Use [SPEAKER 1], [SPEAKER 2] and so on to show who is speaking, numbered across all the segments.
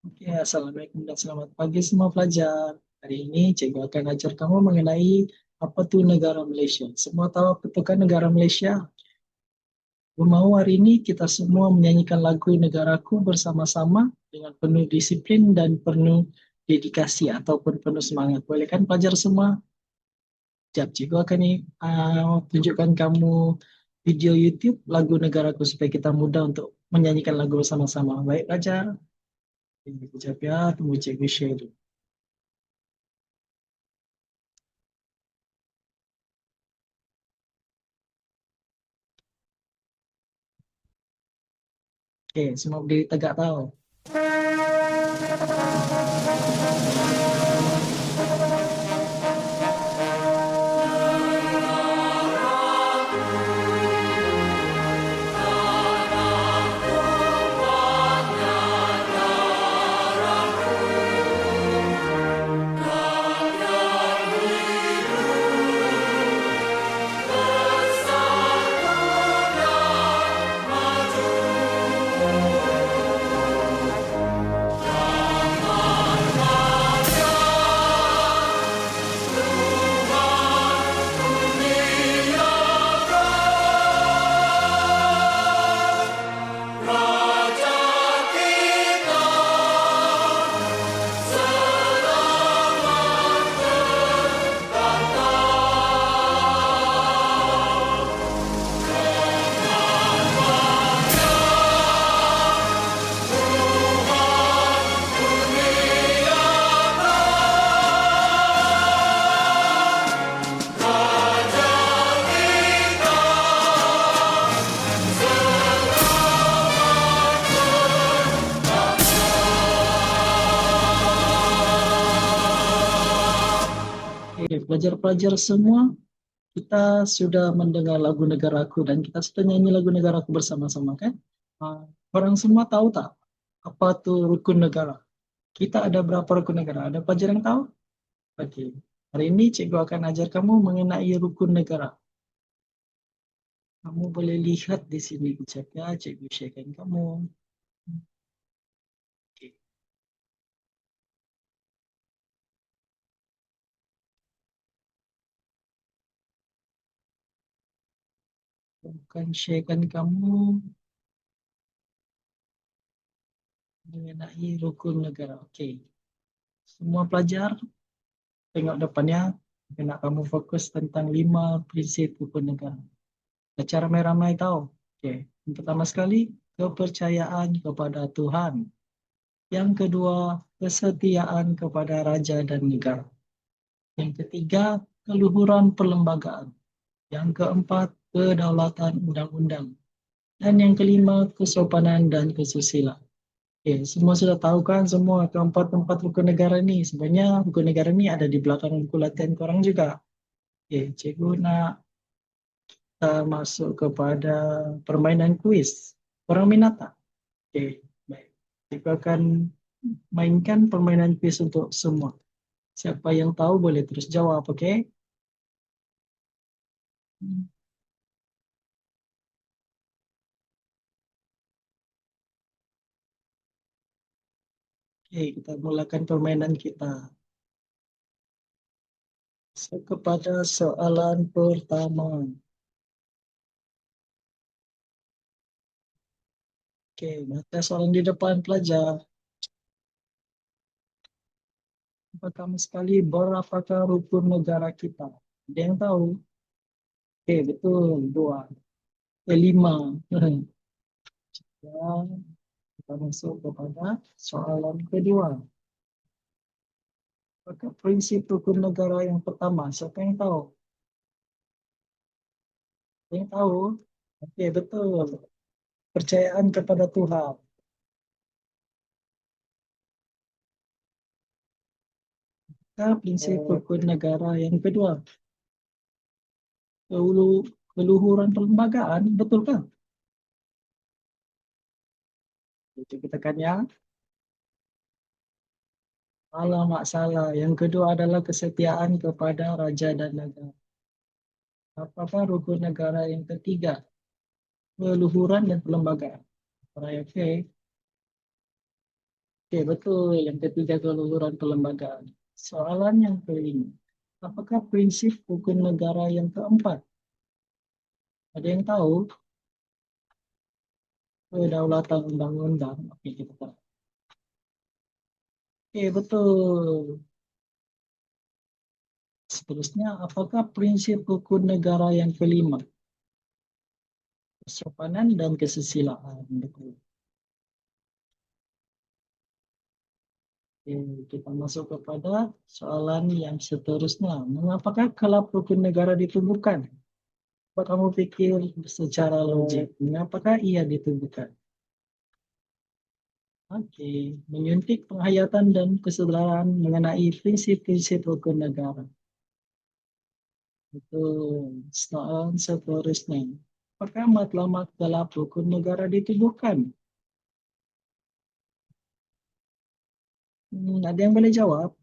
[SPEAKER 1] Oke, Assalamualaikum dan selamat pagi semua pelajar. Hari ini cikgu akan ajar kamu mengenai apa tuh negara Malaysia. Semua tahu apa itu kan negara Malaysia? Mau hari ini kita semua menyanyikan lagu negaraku bersama-sama dengan penuh disiplin dan penuh dedikasi ataupun penuh semangat. Boleh kan pelajar semua? Sekejap, cikgu akan uh, tunjukkan kamu video YouTube lagu negaraku supaya kita mudah untuk menyanyikan lagu bersama-sama. Baik pelajar? Dulu. Oke, semua berdiri tegak tahu. Pelajar-pelajar semua, kita sudah mendengar lagu negaraku dan kita sudah nyanyi lagu negaraku bersama-sama kan? Uh, orang semua tahu tak apa tuh rukun negara? Kita ada berapa rukun negara? Ada pelajar yang tahu? Oke, hari ini cikgu akan ajar kamu mengenai rukun negara. Kamu boleh lihat di sini ya, cikgu sharekan kamu. Akan sharekan kamu mengenai rukun negara. Okey. Semua pelajar tengok depannya. Nak kamu fokus tentang lima prinsip rukun negara. Cara ramai-ramai tahu. Okey. Yang pertama sekali, kepercayaan kepada Tuhan. Yang kedua, kesetiaan kepada raja dan negara. Yang ketiga, keluhuran perlembagaan. Yang keempat, kedaulatan undang-undang. Dan yang kelima, kesopanan dan kesusilaan. Okay, semua sudah tahu kan semua keempat-empat rukun negara ini. Sebenarnya rukun negara ini ada di belakang buku latihan korang juga. Okay, cikgu nak kita masuk kepada permainan kuis. Korang minat tak? Okay, baik. Cikgu akan mainkan permainan kuis untuk semua. Siapa yang tahu boleh terus jawab, oke? Oke, kita mulakan permainan kita. Kepada soalan pertama. Oke, maka soalan di depan pelajar. Pertama sekali, berapakah rukun negara kita? Ada yang tahu? Oke, betul. Dua. Eh, lima. ya, kita masuk kepada soalan kedua. Maka prinsip rukun negara yang pertama, siapa yang tahu? Yang tahu? Oke, betul. Percayaan kepada Tuhan. Maka prinsip rukun negara yang kedua. Keluhuran perlembagaan, betul Itu kan ya. Alamak salah. Yang kedua adalah kesetiaan kepada raja dan negara. Apakah rukun negara yang ketiga? Peluhuran dan perlembagaan. Okay. Oke, betul. Yang ketiga keluhuran kelembagaan. Soalan yang kelima. Apakah prinsip hukum negara yang keempat? Ada yang tahu? Kedaulatan undang-undang. Oke, kita tahu. Oke, betul. Seterusnya, apakah prinsip hukum negara yang kelima? Kesopanan dan kesusilaan. Betul. Oke, kita masuk kepada soalan yang seterusnya. Mengapakah kelab hukum negara ditubuhkan? Apa kamu pikir secara logik, mengapakah ia ditubuhkan? Oke, menyuntik penghayatan dan kesadaran mengenai prinsip-prinsip hukum negara. Betul. Soalan seterusnya. Apakah matlamat dalam hukum negara ditubuhkan? Hmm, ada yang boleh jawab?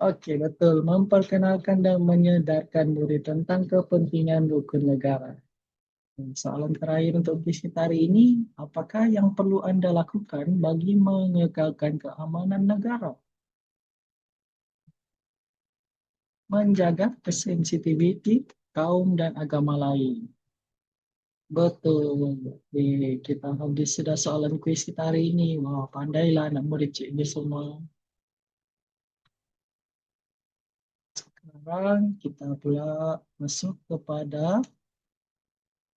[SPEAKER 1] Oke, betul. Memperkenalkan dan menyedarkan murid tentang kepentingan hukum negara. Hmm, soalan terakhir untuk visit hari ini, apakah yang perlu Anda lakukan bagi mengekalkan keamanan negara? Menjaga kesensitiviti kaum dan agama lain. Betul. Oke, kita habis sudah soalan kuis kita hari ini. Wah, pandailah anak murid ini semua. Sekarang kita pula masuk kepada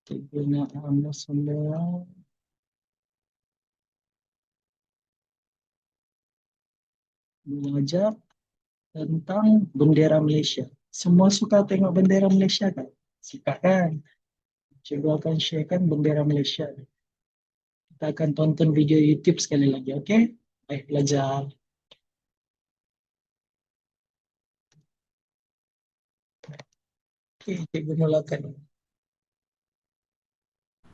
[SPEAKER 1] kegunaan semua. Belajar tentang bendera Malaysia. Semua suka tengok bendera Malaysia kan? Suka kan? Cikgu akan sharekan bendera Malaysia. Kita akan tonton video YouTube sekali lagi, oke? Okay? Baik, belajar. Okay, cikgu mulakan.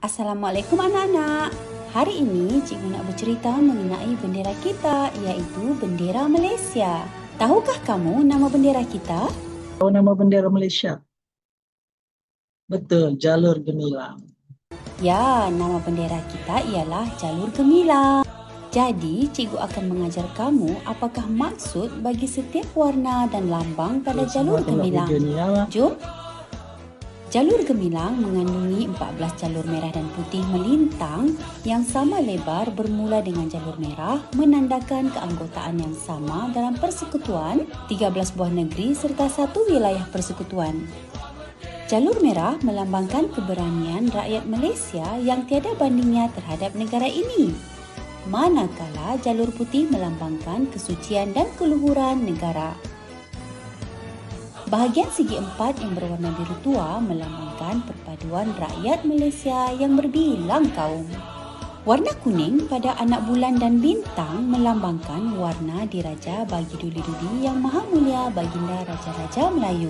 [SPEAKER 2] Assalamualaikum anak-anak. Hari ini cikgu nak bercerita mengenai bendera kita iaitu bendera Malaysia. Tahukah kamu nama bendera kita?
[SPEAKER 1] Tahu nama bendera Malaysia? Betul, jalur gemilang.
[SPEAKER 2] Ya, nama bendera kita ialah jalur gemilang. Jadi, cikgu akan mengajar kamu apakah maksud bagi setiap warna dan lambang pada jalur gemilang. Ya. Jom. Jalur gemilang mengandungi 14 jalur merah dan putih melintang yang sama lebar bermula dengan jalur merah menandakan keanggotaan yang sama dalam persekutuan 13 buah negeri serta satu wilayah persekutuan. Jalur merah melambangkan keberanian rakyat Malaysia yang tiada bandingnya terhadap negara ini. Manakala jalur putih melambangkan kesucian dan keluhuran negara. Bahagian segi empat yang berwarna biru tua melambangkan perpaduan rakyat Malaysia yang berbilang kaum. Warna kuning pada anak bulan dan bintang melambangkan warna diraja bagi duli-duli yang maha mulia baginda Raja-Raja Melayu.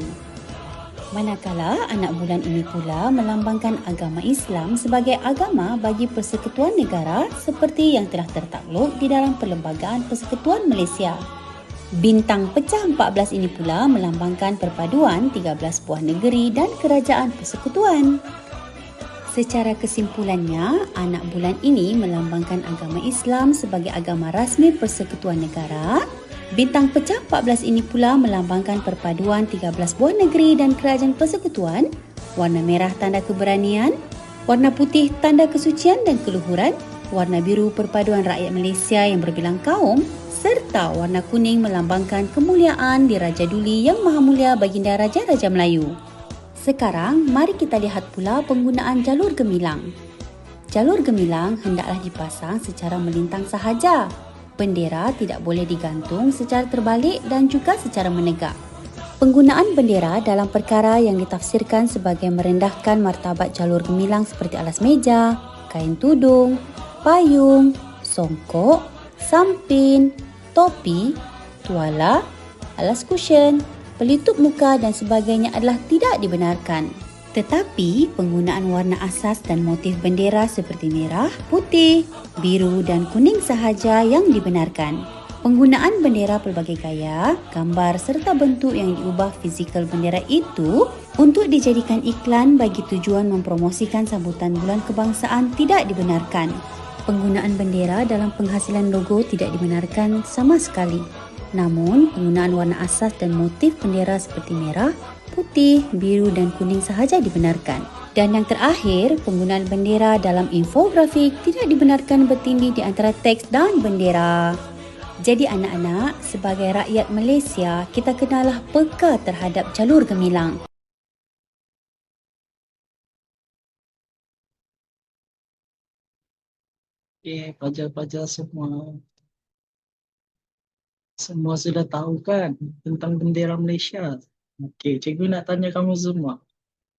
[SPEAKER 2] Manakala anak bulan ini pula melambangkan agama Islam sebagai agama bagi persekutuan negara seperti yang telah tertakluk di dalam Perlembagaan Persekutuan Malaysia. Bintang pecah 14 ini pula melambangkan perpaduan 13 buah negeri dan kerajaan persekutuan. Secara kesimpulannya, anak bulan ini melambangkan agama Islam sebagai agama rasmi persekutuan negara Bintang pecah 14 ini pula melambangkan perpaduan 13 buah negeri dan kerajaan persekutuan, warna merah tanda keberanian, warna putih tanda kesucian dan keluhuran, warna biru perpaduan rakyat Malaysia yang berbilang kaum, serta warna kuning melambangkan kemuliaan di Raja Duli yang maha mulia baginda Raja-Raja Melayu. Sekarang, mari kita lihat pula penggunaan jalur gemilang. Jalur gemilang hendaklah dipasang secara melintang sahaja bendera tidak boleh digantung secara terbalik dan juga secara menegak. Penggunaan bendera dalam perkara yang ditafsirkan sebagai merendahkan martabat jalur gemilang seperti alas meja, kain tudung, payung, songkok, sampin, topi, tuala, alas kusyen, pelitup muka dan sebagainya adalah tidak dibenarkan. Tetapi penggunaan warna asas dan motif bendera seperti merah, putih, biru dan kuning sahaja yang dibenarkan. Penggunaan bendera pelbagai gaya, gambar serta bentuk yang diubah fizikal bendera itu untuk dijadikan iklan bagi tujuan mempromosikan sambutan bulan kebangsaan tidak dibenarkan. Penggunaan bendera dalam penghasilan logo tidak dibenarkan sama sekali. Namun, penggunaan warna asas dan motif bendera seperti merah, putih, biru dan kuning sahaja dibenarkan. Dan yang terakhir, penggunaan bendera dalam infografik tidak dibenarkan bertindih di antara teks dan bendera. Jadi anak-anak, sebagai rakyat Malaysia, kita kenalah peka terhadap jalur gemilang.
[SPEAKER 1] Okey, pelajar-pelajar semua. Semua sudah tahu kan tentang bendera Malaysia? Okey, cikgu nak tanya kamu semua.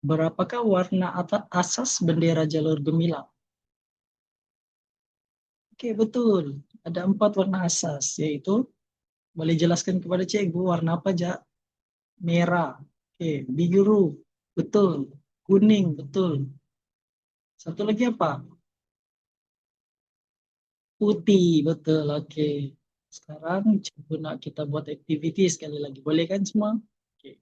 [SPEAKER 1] Berapakah warna ata- asas bendera jalur gemilang? Okey, betul. Ada empat warna asas, iaitu boleh jelaskan kepada cikgu warna apa aja? Merah, okey, biru, betul. Kuning, betul. Satu lagi apa? Putih, betul. Okey. Sekarang cikgu nak kita buat aktiviti sekali lagi. Boleh kan semua? Okey.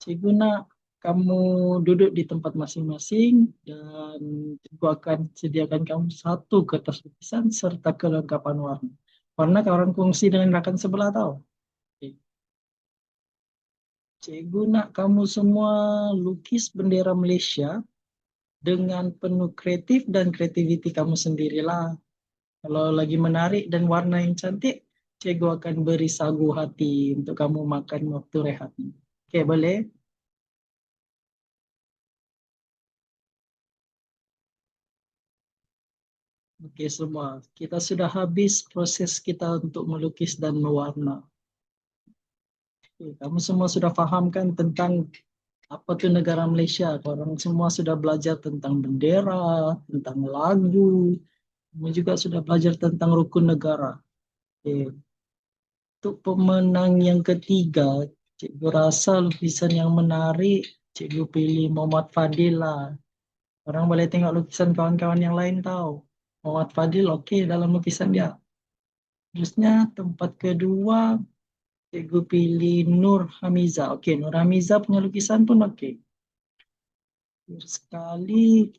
[SPEAKER 1] Cikgu nak kamu duduk di tempat masing-masing dan cikgu akan sediakan kamu satu kertas lukisan serta kelengkapan warna. Warna kawan kongsi dengan rakan sebelah tahu. Okey. Cikgu nak kamu semua lukis bendera Malaysia dengan penuh kreatif dan kreativiti kamu sendirilah. Kalau lagi menarik dan warna yang cantik, cikgu akan beri sagu hati untuk kamu makan waktu rehat. Okey, boleh? Okey semua, kita sudah habis proses kita untuk melukis dan mewarna. Okey, kamu semua sudah faham kan tentang apa tu negara Malaysia? Korang semua sudah belajar tentang bendera, tentang lagu, kamu juga sudah belajar tentang rukun negara. Okey. Untuk pemenang yang ketiga, cikgu rasa lukisan yang menarik, cikgu pilih Muhammad Fadil lah. Orang boleh tengok lukisan kawan-kawan yang lain tahu. Muhammad Fadil okey dalam lukisan dia. Terusnya tempat kedua, cikgu pilih Nur Hamiza. Okey, Nur Hamiza punya lukisan pun okey. Terus sekali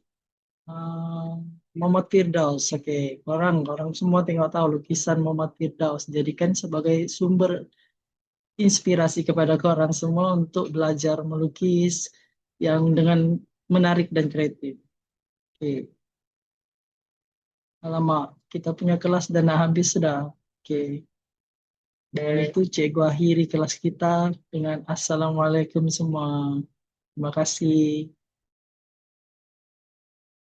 [SPEAKER 1] uh, Muhammad Firdaus. Okey, korang, korang semua tengok tahu lukisan Muhammad Firdaus. Jadikan sebagai sumber inspirasi kepada korang semua untuk belajar melukis yang dengan menarik dan kreatif. Okey. Alamak, kita punya kelas dah nak habis sudah. Okey. Dan itu cikgu akhiri kelas kita dengan Assalamualaikum semua. Terima kasih.